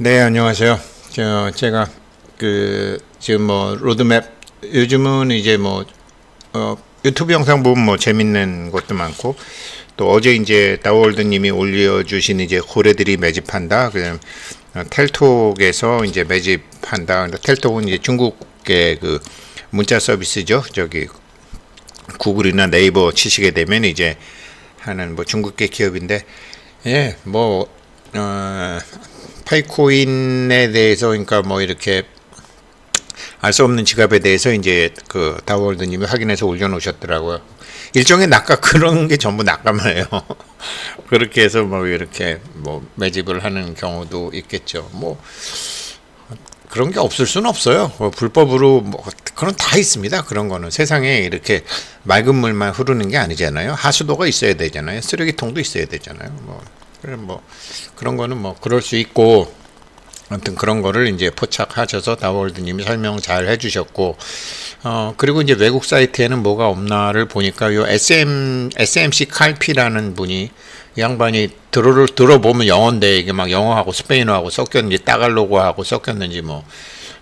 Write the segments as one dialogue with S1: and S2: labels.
S1: 네, 안녕하세요. 저, 제가 그 지금 뭐 로드맵 요즘은 이제 뭐 어, 유튜브 영상 보면 뭐 재밌는 것도 많고 또 어제 이제 다월드님이 올려주신 이제 고래들이 매집한다. 그냥 어, 텔톡에서 이제 매집한다. 근데 텔톡은 이제 중국의 그 문자 서비스죠. 저기 구글이나 네이버 치시게 되면 이제 하는 뭐 중국계 기업인데 예, 뭐 어, 파이코인에 대해서 그러니까 뭐 이렇게 알 수 없는 지갑에 대해서 이제 그 다월드님이 확인해서 올려놓으셨더라고요. 일종의 낙가 그런 게 전부 낙가말이에요. 그렇게 해서 뭐 이렇게 뭐 매집을 하는 경우도 있겠죠. 뭐 그런 게 없을 수는 없어요. 뭐 불법으로 뭐 그런 다 있습니다. 그런 거는 세상에 이렇게 맑은 물만 흐르는 게 아니잖아요. 하수도가 있어야 되잖아요. 쓰레기통도 있어야 되잖아요. 뭐 뭐 그런 거는 뭐 그럴 수 있고 아무튼 그런 거를 이제 포착하셔서 다월드님이 설명 잘 해주셨고 어 그리고 이제 외국 사이트에는 뭐가 없나를 보니까 요 SM SMC 칼피라는 분이 이 양반이 들어 들어보면 영어인데 이게 막 영어하고 스페인어하고 섞였는지 따갈로그하고 섞였는지 뭐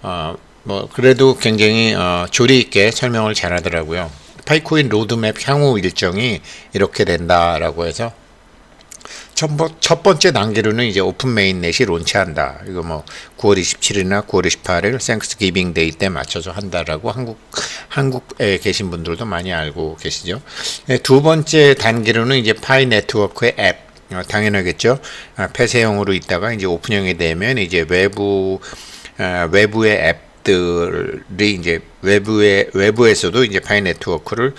S1: 어, 뭐 그래도 굉장히 어, 조리 있게 설명을 잘하더라고요. 파이코인 로드맵 향후 일정이 이렇게 된다라고 해서 첫, 번째 단계로는 이제 오픈 메인넷이 론치한다. 이거 뭐 9월 27일이나 9월 28일 생크스 기빙 데이 때 맞춰서 한다라고 한국 한국에 계신 분들도 많이 알고 계시죠. 네, 두 번째 단계로는 이제 파이 네트워크의 앱 어, 당연하겠죠. 아, 폐쇄형으로 있다가 이제 오픈형이 되면 이제 외부 아, 외부의 앱 들이 이제 외부의 외부에서도 이제 파이 네트워크를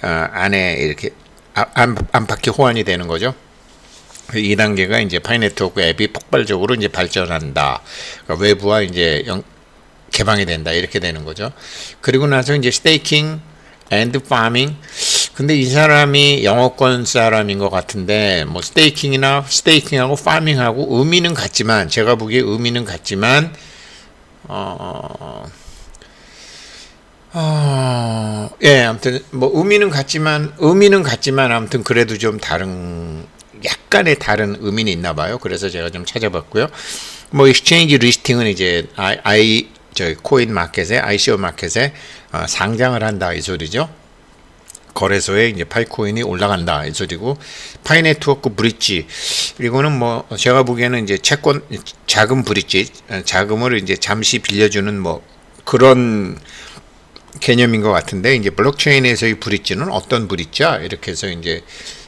S1: 아, 안에 이렇게 아- 안, 안팎에 호환이 되는 거죠. 2단계가 이제 파이 네트워크 앱이 폭발적으로 이제 발전한다. 그러니까 외부와 이제 영- 개방이 된다. 이렇게 되는 거죠. 그리고 나서 이제 스테이킹 앤드 파밍. 근데 이 사람이 영어권 사람인 것 같은데 뭐 스테이킹이나 스테이킹하고 파밍하고 의미는 같지만 제가 보기에 의미는 같지만 어, 어, 예, 아무튼 뭐 의미는 같지만 의미는 같지만 아무튼 그래도 좀 다른 약간의 다른 의미는 있나 봐요. 그래서 제가 좀 찾아봤고요. 뭐 익스체인지 리스팅은 이제 아이, 아이 저 코인 마켓에 ICO 마켓에 어, 상장을 한다 이 소리죠. 거래소에 이제 파이코인이 올라간다 이 소리고 파이 네트워크 브릿지 이거는 뭐 제가 보기에는 이제 채권 자금 브릿지 어, 자금을 이제 잠시 빌려주는 뭐 그런 개념인 것 같은데 이제 블록체인에서의 브릿지는 어떤 브릿지야 이렇게 해서 이제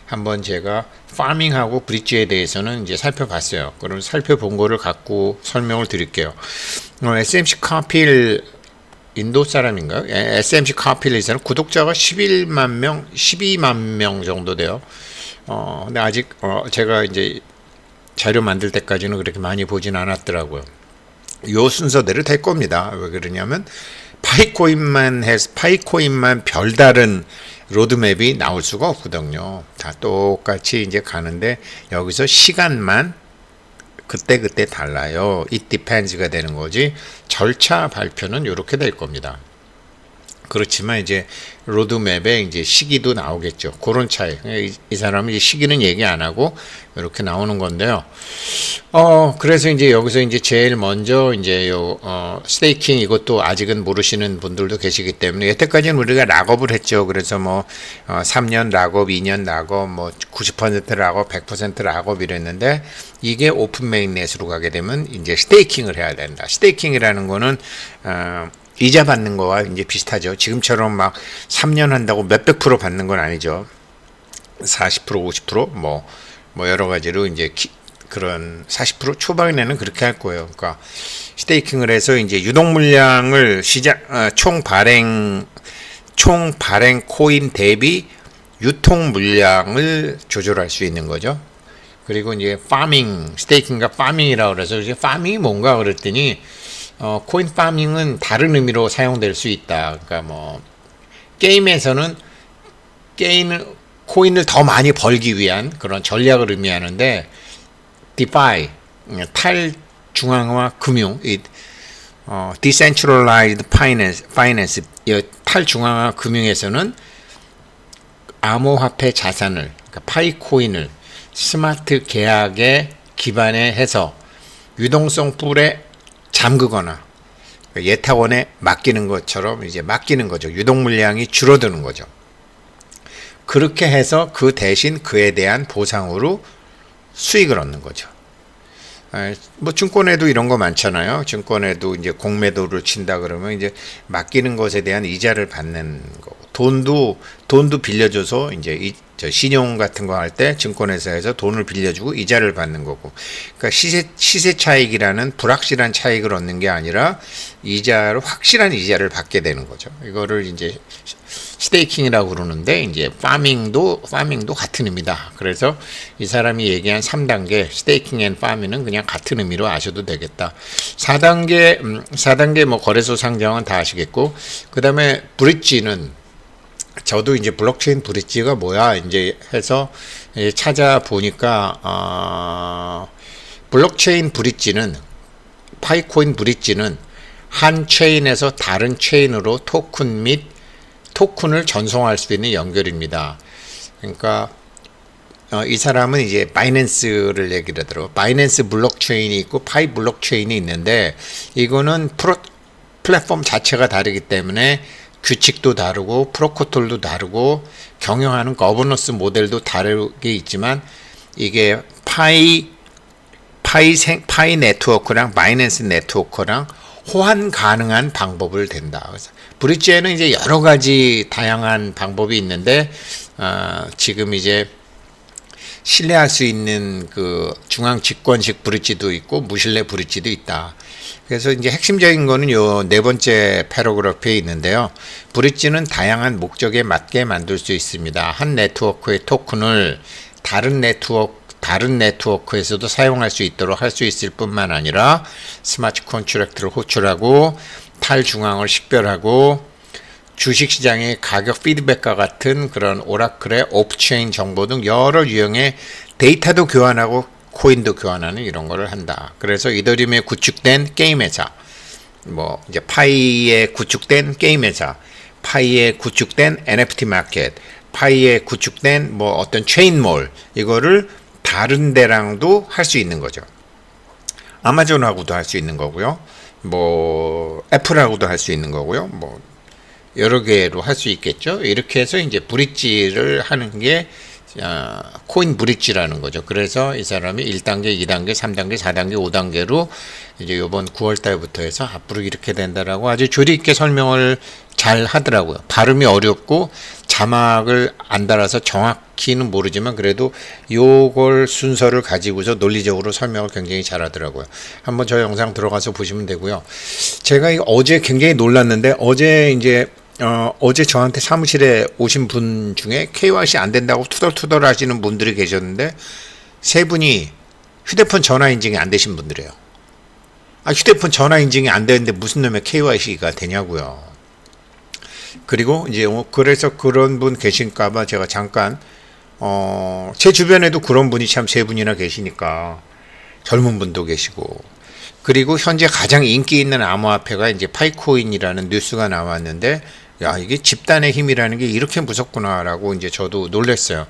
S1: 한번 제가 파밍하고 브릿지에 대해서는 이제 살펴봤어요. 그럼 살펴본 거를 갖고 설명을 드릴게요. 어, SMC 카필 인도 사람인가요? 예, SMC 카필에서는 구독자가 11만 명, 12만 명 정도 돼요. 어, 근데 아직 어, 제가 이제 자료 만들 때까지는 그렇게 많이 보진 않았더라고요. 요 순서대로 될 겁니다. 왜 그러냐면 파이코인만 해서 파이코인만 별다른 로드맵이 나올 수가 없거든요. 다 똑같이 이제 가는데 여기서 시간만 그때 그때 달라요. It depends가 되는 거지. 절차 발표는 이렇게 될 겁니다. 그렇지만 이제 로드맵에 이제 시기도 나오겠죠. 그런 차이. 이, 이 사람은 이제 시기는 얘기 안 하고 이렇게 나오는 건데요. 어, 그래서 이제 여기서 이제 제일 먼저 이제 요, 어, 스테이킹 이것도 아직은 모르시는 분들도 계시기 때문에 여태까지는 우리가 락업을 했죠. 그래서 뭐, 어, 3년 락업, 2년 락업, 뭐, 90% 락업, 100% 락업 이랬는데 이게 오픈 메인넷으로 가게 되면 이제 스테이킹을 해야 된다. 스테이킹이라는 거는, 어, 이자 받는 거와 이제 비슷하죠. 지금처럼 막 3년 한다고 몇백 프로 받는 건 아니죠. 40% 50%뭐 뭐 여러 가지로 이제 기, 그런 40% 초반에는 그렇게 할 거예요. 그러니까 스테이킹을 해서 이제 유동 물량을 시작 어, 총 발행 총 발행 코인 대비 유통 물량을 조절할 수 있는 거죠. 그리고 이제 파밍 스테이킹과 파밍이라고 그래서 이제 파밍이 뭔가 그랬더니 어, 코인 파밍은 다른 의미로 사용될 수 있다. 그러니까 뭐 게임에서는 게임을 코인을 더 많이 벌기 위한 그런 전략을 의미하는데 DeFi 탈중앙화 금융 이 어, Decentralized Finance, Finance 이 탈중앙화 금융에서는 암호화폐 자산을 그러니까 파이코인을 스마트 계약에 기반에 해서 유동성 뿔에 잠그거나 예탁원에 맡기는 것처럼 이제 맡기는 거죠. 유동 물량이 줄어드는 거죠. 그렇게 해서 그 대신 그에 대한 보상으로 수익을 얻는 거죠. 아, 뭐 증권에도 이런 거 많잖아요. 증권에도 이제 공매도를 친다 그러면 이제 맡기는 것에 대한 이자를 받는 거고 돈도 돈도 빌려줘서 이제 이, 저 신용 같은 거 할 때 증권회사에서 돈을 빌려주고 이자를 받는 거고 그러니까 시세 시세 차익이라는 불확실한 차익을 얻는 게 아니라 이자를 확실한 이자를 받게 되는 거죠. 이거를 이제 스테이킹이라고 그러는데 이제 파밍도 파밍도 같은 의미다. 그래서 이 사람이 얘기한 3단계 스테이킹 앤 파밍은 그냥 같은 의미로 아셔도 되겠다. 4단계 음, 4단계 뭐 거래소 상장은 다 아시겠고 그다음에 브릿지는 저도 이제 블록체인 브릿지가 뭐야 이제 해서 찾아보니까 어, 블록체인 브릿지는 파이코인 브릿지는 한 체인에서 다른 체인으로 토큰 및 토큰을 전송할 수 있는 연결입니다. 그러니까 어, 이 사람은 이제 바이낸스를 얘기를 하더라고. 바이낸스 블록체인이 있고 파이 블록체인이 있는데 이거는 프로 플랫폼 자체가 다르기 때문에 규칙도 다르고 프로토콜도 다르고 경영하는 거버넌스 모델도 다르게 있지만 이게 파이 파이 생 파이 네트워크랑 바이낸스 네트워크랑 호환 가능한 방법을 된다. 그래서 브릿지에는 이제 여러 가지 다양한 방법이 있는데 어, 지금 이제 신뢰할 수 있는 그 중앙 집권식 브릿지도 있고 무신뢰 브릿지도 있다. 그래서 이제 핵심적인 거는 요 네 번째 패러그래프에 있는데요. 브릿지는 다양한 목적에 맞게 만들 수 있습니다. 한 네트워크의 토큰을 다른 네트워크 다른 네트워크에서도 사용할 수 있도록 할 수 있을 뿐만 아니라 스마트 컨트랙트를 호출하고 탈중앙을 식별하고 주식시장의 가격 피드백과 같은 그런 오라클의 오프체인 정보 등 여러 유형의 데이터도 교환하고 코인도 교환하는 이런 거를 한다. 그래서 이더리움에 구축된 게임 회사, 뭐 이제 파이에 구축된 게임 회사, 파이에 구축된 NFT 마켓, 파이에 구축된 뭐 어떤 체인몰 이거를 다른 데랑도 할 수 있는 거죠. 아마존하고도 할 수 있는 거고요. 뭐 애플하고도 할 수 있는 거고요. 뭐 여러 개로 할 수 있겠죠. 이렇게 해서 이제 브릿지를 하는 게 어, 코인 브릿지라는 거죠. 그래서 이 사람이 1단계, 2단계, 3단계, 4단계, 5단계로 이제 요번 9월 달부터 해서 앞으로 이렇게 된다라고 아주 조리 있게 설명을 잘 하더라고요. 발음이 어렵고 자막을 안 달아서 정확히는 모르지만 그래도 요걸 순서를 가지고서 논리적으로 설명을 굉장히 잘 하더라고요. 한번 저 영상 들어가서 보시면 되고요. 제가 어제 굉장히 놀랐는데 어제 이제 어, 어제 저한테 사무실에 오신 분 중에 KYC 안 된다고 투덜투덜 하시는 분들이 계셨는데 세 분이 휴대폰 전화 인증이 안 되신 분들이에요. 아, 휴대폰 전화 인증이 안 되는데 무슨 놈의 KYC가 되냐고요. 그리고 이제 어, 그래서 그런 분 계신까봐 제가 잠깐 어, 제 주변에도 그런 분이 참 세 분이나 계시니까 젊은 분도 계시고 그리고 현재 가장 인기 있는 암호화폐가 이제 파이코인이라는 뉴스가 나왔는데 야 이게 집단의 힘이라는 게 이렇게 무섭구나라고 이제 저도 놀랐어요.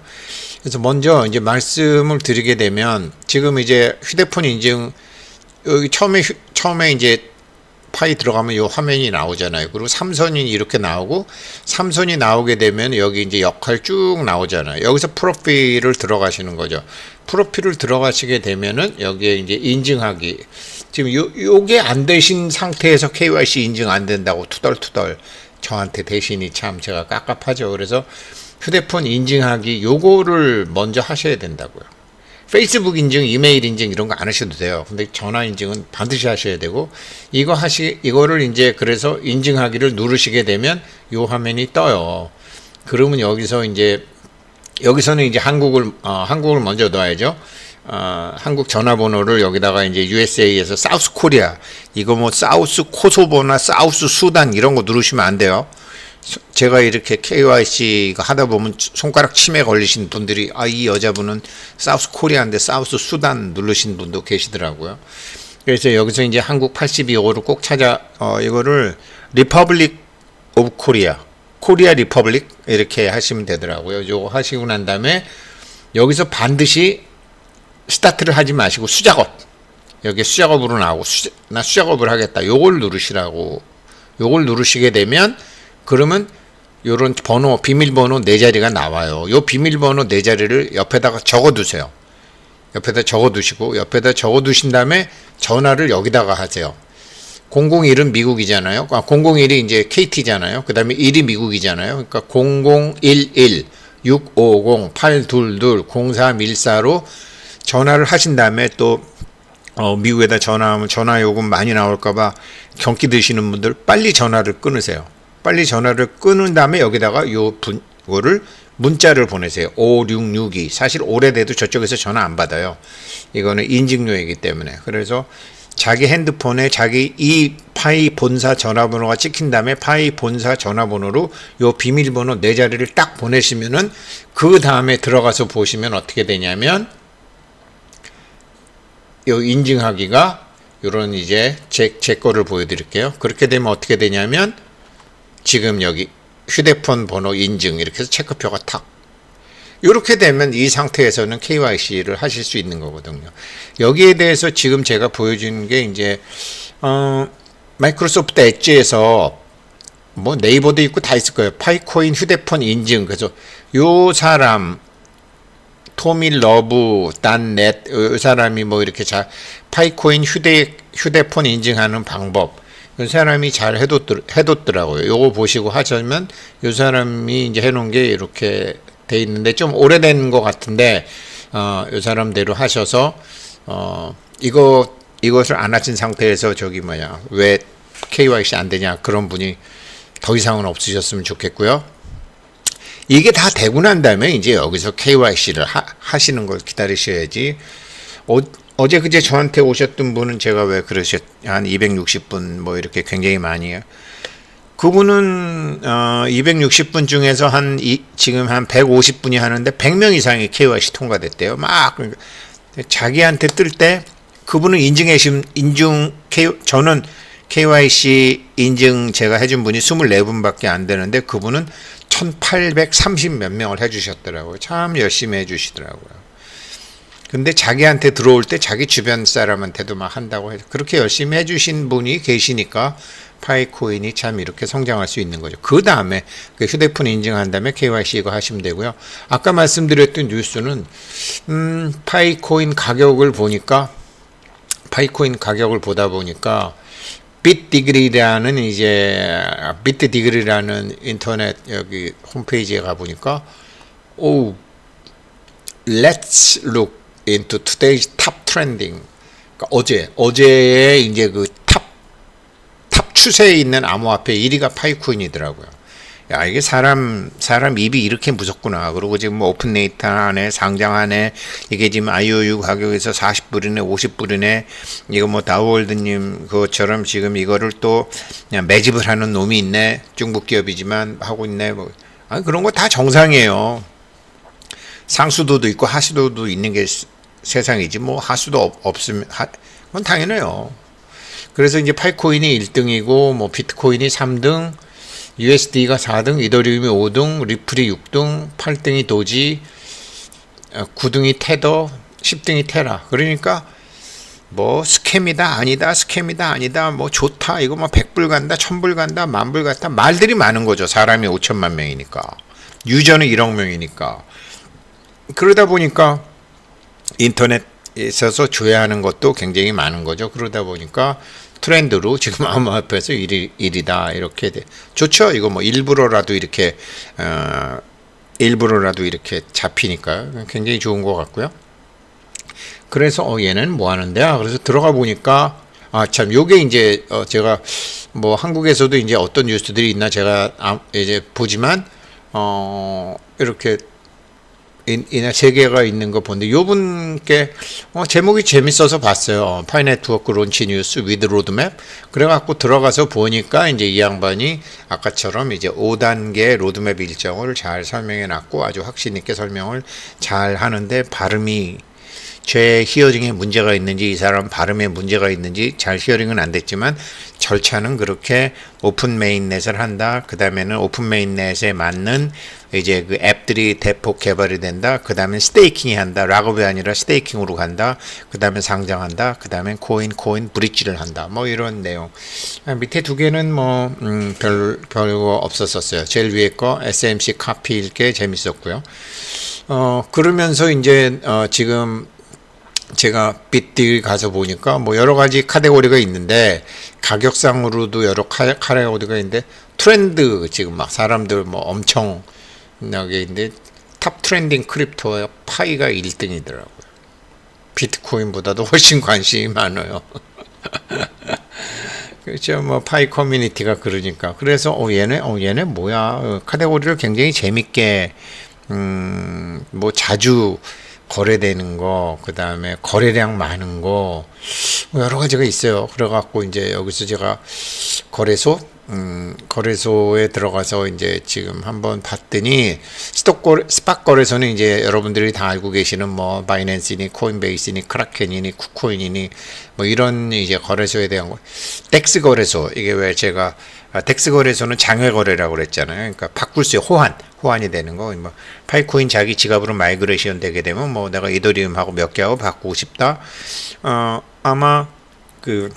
S1: 그래서 먼저 이제 말씀을 드리게 되면 지금 이제 휴대폰 인증 여기 처음에 휴, 처음에 이제 파이 들어가면 이 화면이 나오잖아요. 그리고 삼선이 이렇게 나오고 삼선이 나오게 되면 여기 이제 역할 쭉 나오잖아요. 여기서 프로필을 들어가시는 거죠. 프로필을 들어가시게 되면은 여기에 이제 인증하기 지금 요 요게 안 되신 상태에서 KYC 인증 안 된다고 투덜투덜 저한테 대신이 참 제가 깝깝하죠. 그래서 휴대폰 인증하기 요거를 먼저 하셔야 된다고요. 페이스북 인증, 이메일 인증 이런 거 안 하셔도 돼요. 근데 전화 인증은 반드시 하셔야 되고 이거 하시 이거를 이제 그래서 인증하기를 누르시게 되면 요 화면이 떠요. 그러면 여기서 이제 여기서는 이제 한국을 어, 한국을 먼저 넣어야죠. 어, 한국 전화번호를 여기다가 이제 USA에서 사우스 코리아 이거 뭐 사우스 코소보나 사우스 수단 이런 거 누르시면 안 돼요. 제가 이렇게 KYC 하다 보면 손가락 침에 걸리신 분들이 아 이 여자분은 사우스 코리아인데 사우스 수단 누르신 분도 계시더라고요. 그래서 여기서 이제 한국 82호를 꼭 찾아 어 이거를 리퍼블릭 오브 코리아 코리아 리퍼블릭 이렇게 하시면 되더라고요. 요거 하시고 난 다음에 여기서 반드시 스타트를 하지 마시고 수작업 여기 수작업으로 나오고 수, 나 수작업을 하겠다. 요걸 누르시라고 요걸 누르시게 되면 그러면 요런 번호 비밀번호 네 자리가 나와요. 요 비밀번호 네 자리를 옆에다가 적어 두세요. 옆에다 적어 두시고 옆에다 적어 두신 다음에 전화를 여기다가 하세요. 001은 미국이잖아요. 아, 001이 이제 KT잖아요. 그 다음에 1이 미국이잖아요. 그러니까 0011 650 822 0314로 전화를 하신 다음에 또 어, 미국에다 전화하면 전화 요금 많이 나올까봐 경기 드시는 분들 빨리 전화를 끊으세요. 빨리 전화를 끊은 다음에 여기다가 요 분, 거를 문자를 보내세요. 5662. 사실 오래돼도 저쪽에서 전화 안 받아요. 이거는 인증료이기 때문에. 그래서 자기 핸드폰에 자기 이 파이 본사 전화번호가 찍힌 다음에 파이 본사 전화번호로 요 비밀번호 네 자리를 딱 보내시면은 그 다음에 들어가서 보시면 어떻게 되냐면 요 인증하기가 요런 이제 제, 제 거를 보여드릴게요. 그렇게 되면 어떻게 되냐면 지금 여기 휴대폰 번호 인증 이렇게 해서 체크표가 탁 이렇게 되면 이 상태에서는 KYC를 하실 수 있는 거거든요. 여기에 대해서 지금 제가 보여주는 게 이제 어, 마이크로소프트 엣지에서 뭐 네이버도 있고 다 있을 거예요. 파이코인 휴대폰 인증. 그래서 요 사람 토미 러브 딴넷 이 사람이 뭐 이렇게 자 파이코인 휴대 휴대폰 인증하는 방법 이 사람이 잘 해뒀더, 해뒀더라고요. 요거 보시고 하시면 이 사람이 이제 해놓은 게 이렇게 돼 있는데 좀 오래된 것 같은데 어, 이 사람대로 하셔서 어, 이거 이것을 안 하신 상태에서 저기 뭐냐 왜 KYC 안 되냐 그런 분이 더 이상은 없으셨으면 좋겠고요. 이게 다 되고 난 다음에 이제 여기서 KYC를 하, 하시는 걸 기다리셔야지. 어, 어제 그제 저한테 오셨던 분은 제가 왜 그러셨 한 260분 뭐 이렇게 굉장히 많이 해요. 그분은 어 260분 중에서 한 이, 지금 한 150분이 하는데 100명 이상이 KYC 통과됐대요. 막 그러니까 자기한테 뜰 때 그분은 인증해 신 인증 K 저는 KYC 인증 제가 해준 분이 24분밖에 안 되는데 그분은 1830 몇 명을 해주셨더라고요. 참 열심히 해주시더라고요. 근데 자기한테 들어올 때 자기 주변 사람한테도 막 한다고 해서 그렇게 열심히 해주신 분이 계시니까 파이코인이 참 이렇게 성장할 수 있는 거죠. 그 다음에 그 휴대폰 인증한 다음에 KYC 이거 하시면 되고요. 아까 말씀드렸던 뉴스는 음, 파이코인 가격을 보니까 파이코인 가격을 보다 보니까 빗디그리라는 이제 비트디그리라는 인터넷 여기 홈페이지에 가 보니까 오 Let's look into today's top trending. 그러니까 어제 어제의 이제 그 탑 탑 추세에 있는 암호화폐 1위가 파이코인이더라고요. 야 이게 사람 사람 입이 이렇게 무섭구나. 그리고 지금 뭐 오픈네이터 안에 상장하네. 이게 지금 IOU 가격에서 40불이네, 50불이네. 이거 뭐 다우월드님 그것처럼 지금 이거를 또 매집을 하는 놈이 있네. 중국 기업이지만 하고 있네. 뭐 아, 그런 거 다 정상이에요. 상수도도 있고 하수도도 있는 게 세상이지 뭐 하수도 없, 없으면 하, 그건 당연해요. 그래서 이제 파이코인이 1등이고 뭐 비트코인이 3등, USD가 4등, 이더리움이 5등, 리플이 6등, 8등이 도지, 9등이 테더, 10등이 테라. 그러니까 뭐 스캠이다 아니다 스캠이다 아니다 뭐 좋다 이거 뭐 100불 간다 1000불 간다 만불 갔다 말들이 많은 거죠 사람이 5천만 명이니까 유저는 1억 명이니까 그러다 보니까 인터넷에 있어서 조회하는 것도 굉장히 많은 거죠. 그러다 보니까 트렌드로 지금 암호화폐에서 1위, 1위다 이렇게 돼. 좋죠. 이거 뭐 일부러라도 이렇게 어, 일부러라도 이렇게 잡히니까 굉장히 좋은 것 같고요. 그래서 어, 얘는 뭐 하는데야? 그래서 들어가 보니까 아 참 요게 이제 어, 제가 뭐 한국에서도 이제 어떤 뉴스들이 있나 제가 아, 이제 보지만 어 이렇게 이나 세 개가 있는 거 보는데 요 분께 어, 제목이 재밌어서 봤어요. 파이 네트워크 론치 뉴스 위드 로드맵. 그래갖고 들어가서 보니까 이제 이 양반이 아까처럼 이제 5단계 로드맵 일정을 잘 설명해 놨고 아주 확신 있게 설명을 잘 하는데 발음이 제 히어링에 문제가 있는지 이 사람 발음에 문제가 있는지 잘 히어링은 안 됐지만 절차는 그렇게 오픈 메인넷을 한다. 그 다음에는 오픈 메인넷에 맞는 이제 그 앱들이 대폭 개발이 된다. 그 다음에 스테이킹이 한다. 락업이 아니라 스테이킹으로 간다. 그 다음에 상장한다. 그 다음에 코인 코인 브릿지를 한다. 뭐 이런 내용. 아, 밑에 두 개는 뭐 음, 별 별거 없었었어요. 제일 위에 거 SMC 카피 읽게 재밌었고요. 어 그러면서 이제 어 지금 제가 빗딜 가서 보니까 뭐 여러 가지 카테고리가 있는데 가격상으로도 여러 카- 카테고리가 있는데 트렌드 지금 막 사람들 뭐 엄청 나게 있는데 탑 트렌딩 크립토의 파이가 1등이더라고요. 비트코인보다도 훨씬 관심이 많아요. 그렇죠. 뭐 파이 커뮤니티가 그러니까. 그래서 어 얘네 어 얘네 뭐야? 어, 카테고리를 굉장히 재밌게 음 뭐 자주 거래되는 거, 그 다음에 거래량 많은 거, 뭐 여러 가지가 있어요. 그래갖고 이제 여기서 제가 거래소, 음, 거래소에 들어가서 이제 지금 한번 봤더니 스톡 스팟 거래소는 이제 여러분들이 다 알고 계시는 뭐 바이낸스니, 코인베이스니, 크라켄이니, 쿠코인이니 뭐 이런 이제 거래소에 대한 거. 덱스 거래소 이게 왜 제가 아, 덱스 거래소는 장외 거래라고 그랬잖아요. 그러니까 바꿀 수. 호환, 호환이 되는 거. 뭐 파이코인 자기 지갑으로 마이그레이션 되게 되면 뭐 내가 이더리움하고 몇 개하고 바꾸고 싶다. 어 아마 그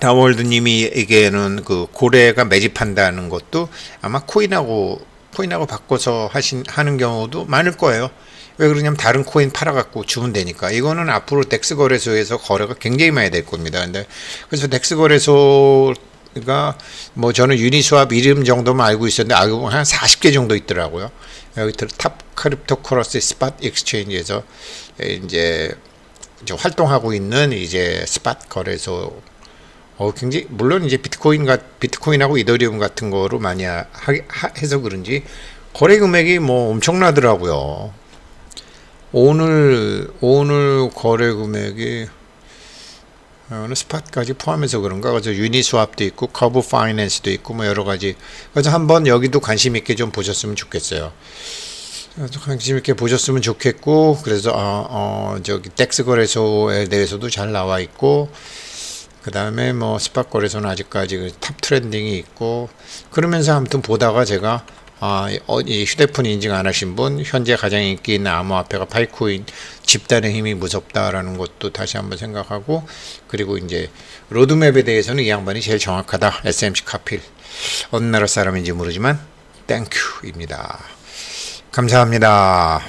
S1: 다월드님이 얘기하는 그 고래가 매집한다는 것도 아마 코인하고 코인하고 바꿔서 하신 하는 경우도 많을 거예요. 왜 그러냐면 다른 코인 팔아갖고 주면 되니까 이거는 앞으로 덱스 거래소에서 거래가 굉장히 많이 될 겁니다. 근데 그래서 덱스 거래소 가 뭐 저는 유니스왑 이름 정도만 알고 있었는데 알고 한 40개 정도 있더라고요. 여기 들- 탑 크립토 커런시 스팟 익스체인지에서 이제 이제 활동하고 있는 이제 스팟 거래소 어 굉장히 물론 이제 비트코인과 비트코인하고 이더리움 같은 거로 많이 하, 하- 해서 그런지 거래 금액이 뭐 엄청나더라고요. 오늘 오늘 거래 금액이 어느 스팟까지 포함해서 그런가 그래서 유니스왑도 있고 커브 파이낸스도 있고 뭐 여러 가지 그래서 한번 여기도 관심 있게 좀 보셨으면 좋겠어요. 관심 있게 보셨으면 좋겠고 그래서 어, 어 저기 덱스 거래소에 대해서도 잘 나와 있고 그 다음에 뭐 스팟 거래소는 아직까지 그탑 트렌딩이 있고 그러면서 아무튼 보다가 제가 아, 어, 이 휴대폰 인증 안 하신 분 현재 가장 인기 있는 암호화폐가 파이코인 집단의 힘이 무섭다라는 것도 다시 한번 생각하고 그리고 이제 로드맵에 대해서는 이 양반이 제일 정확하다. SMC 카필. 어느 나라 사람인지 모르지만 땡큐입니다. 감사합니다